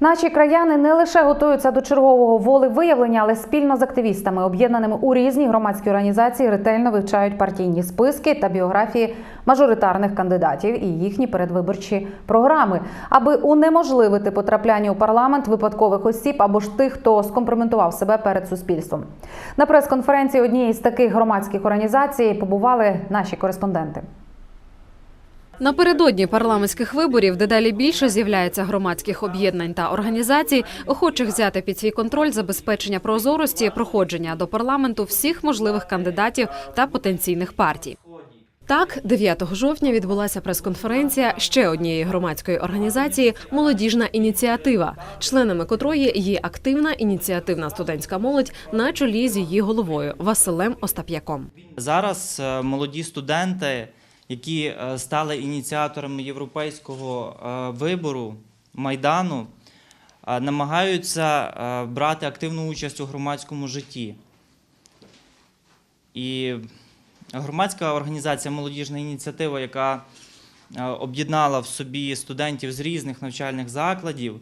Наші краяни не лише готуються до чергового волевиявлення, але спільно з активістами, об'єднаними у різні громадські організації, ретельно вивчають партійні списки та біографії мажоритарних кандидатів і їхні передвиборчі програми, аби унеможливити потрапляння у парламент випадкових осіб або ж тих, хто скомпрометував себе перед суспільством. На прес-конференції однієї з таких громадських організацій побували наші кореспонденти. Напередодні парламентських виборів дедалі більше з'являється громадських об'єднань та організацій, охочих взяти під свій контроль забезпечення прозорості проходження до парламенту всіх можливих кандидатів та потенційних партій. Так, 9 жовтня відбулася прес-конференція ще однієї громадської організації Молодіжна ініціатива, членами котрої є активна ініціативна студентська молодь на чолі з її головою Василем Остап'яком. Зараз е, молоді студенти, які е, стали ініціаторами європейського е, вибору майдану, е, намагаються брати активну участь у громадському житті. І громадська організація Молодіжна ініціатива, яка об'єднала в собі студентів з різних навчальних закладів,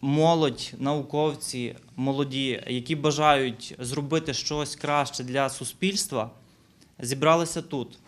молодь, науковці, молоді, які бажають зробити щось краще для суспільства, зібралися тут.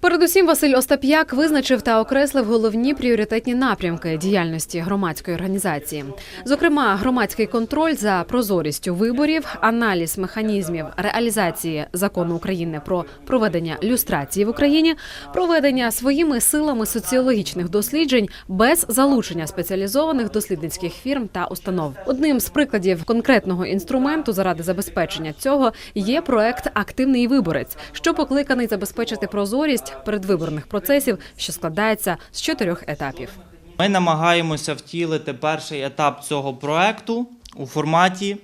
Передусім, Василь Остап'як визначив та окреслив головні пріоритетні напрямки діяльності громадської організації. Зокрема, громадський контроль за прозорістю виборів, аналіз механізмів реалізації закону України про проведення люстрації в Україні, проведення своїми силами соціологічних досліджень без залучення спеціалізованих дослідницьких фірм та установ. Одним з прикладів конкретного інструменту заради забезпечення цього є проект Активний виборець, що покликаний забезпечити прозорість передвиборних процесів, що складається з чотирьох етапів. Ми намагаємося втілити перший етап цього проекту у форматі.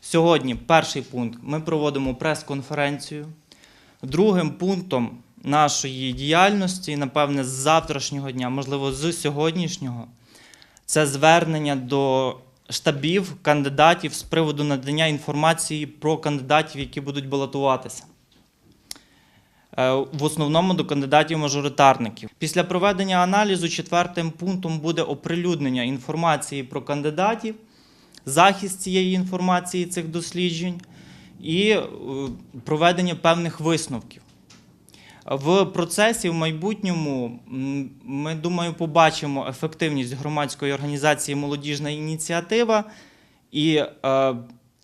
Сьогодні перший пункт ми проводимо прес-конференцію. Другим пунктом нашої діяльності, напевне, з завтрашнього дня, можливо, з сьогоднішнього, це звернення до штабів кандидатів з приводу надання інформації про кандидатів, які будуть балотуватися. Е, В основному до кандидатів-мажоритарників. Після проведення аналізу четвертим пунктом буде оприлюднення інформації про кандидатів, захист цієї інформації цих досліджень і е, проведення певних висновків. В процесі в майбутньому ми думаю, побачимо ефективність громадської організації Молодіжна ініціатива і е,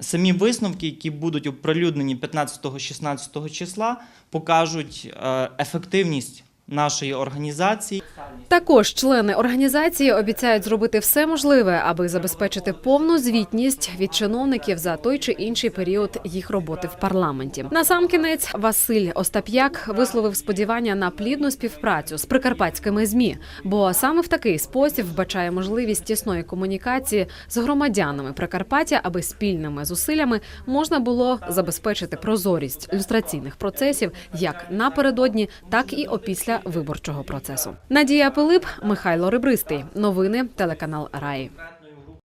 самі висновки, які будуть оприлюднені 15-16 числа, покажуть е, ефективність нашої організації. Також члени організації обіцяють зробити все можливе, аби забезпечити повну звітність від чиновників за той чи інший період їх роботи в парламенті. Насамкінець Василь Остап'як висловив сподівання на плідну співпрацю з прикарпатськими змі, бо саме в такий спосіб вбачає можливість тісної комунікації з громадянами Прикарпаття, аби спільними зусиллями можна було забезпечити прозорість люстраційних процесів як напередодні, так і опісля виборчого процесу. Надія Пилип, Михайло Ребристий. Новини телеканал Раї.